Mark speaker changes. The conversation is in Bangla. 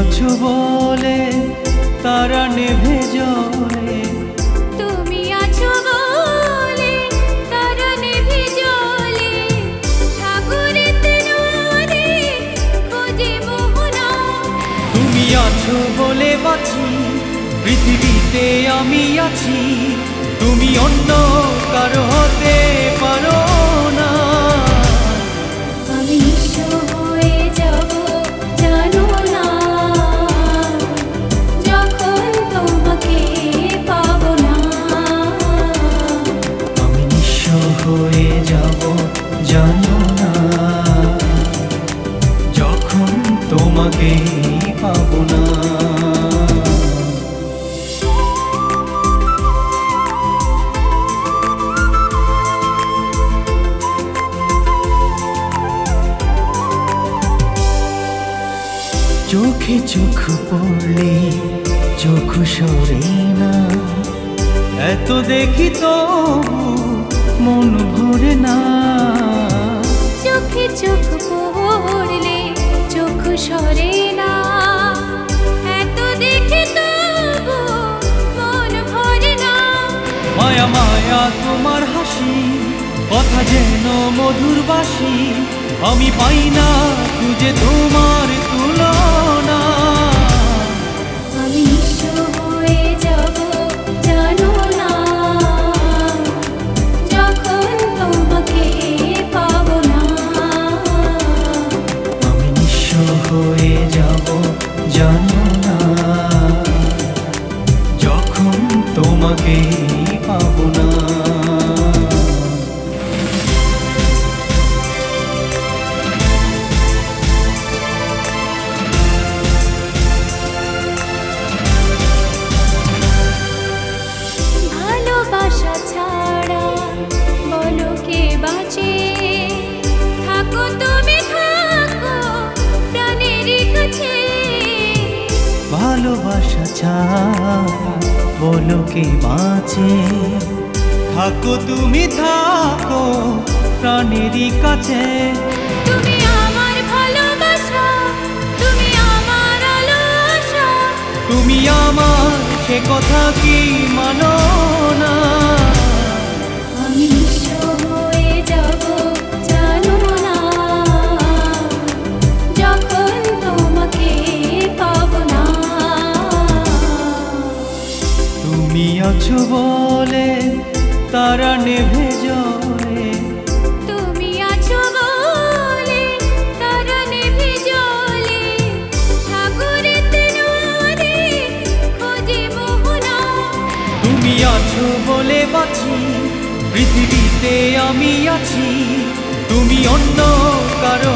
Speaker 1: আছো বলে তারা নেভে জলে।
Speaker 2: তুমি আছো বলে তারা নেভে জলে। সাগরেতে নদী খোঁজে মোহনা।
Speaker 1: তুমি আছো বলে বাঁচি পৃথিবীতে আমি আছি। তুমি অন্য কারও হতে চোখে চোখ পড়লে চোখ সরে না। এত দেখি তো মন ভরে না।
Speaker 2: চোখে চোখ পড়লে চোখ সরে না। এত দেখে তবু মন ভরে না।
Speaker 1: মায়া মায়া তোমার হাসি কথা যেন মধুর বাসি আমি পাই না খুঁজে তোমার তুলনা।
Speaker 2: তোমাকে পাবো না ভালোবাসা ছাড়া বলো কে বাঁচে? থাকো তুমি থাকো প্রাণের কাছে।
Speaker 1: ভালোবাসা ছাড়া বলো কে বাঁচে? থাকো তুমি থাকো প্রাণেরই কাছে।
Speaker 2: তুমি আমার ভালোবাসা তুমি আমার আলো আশা।
Speaker 1: তুমি আমার সে কথা কি মানো না?
Speaker 2: আমি
Speaker 1: আছো বলে তারা নেভে জলে।
Speaker 2: তুমি আছো বলে তারা নেভে জলে। সাগরেতে নদী খোঁজে মোহনা।
Speaker 1: তুমি আছো বলে বাঁচি পৃথিবীতে আমি আছি। তুমি অন্য কারও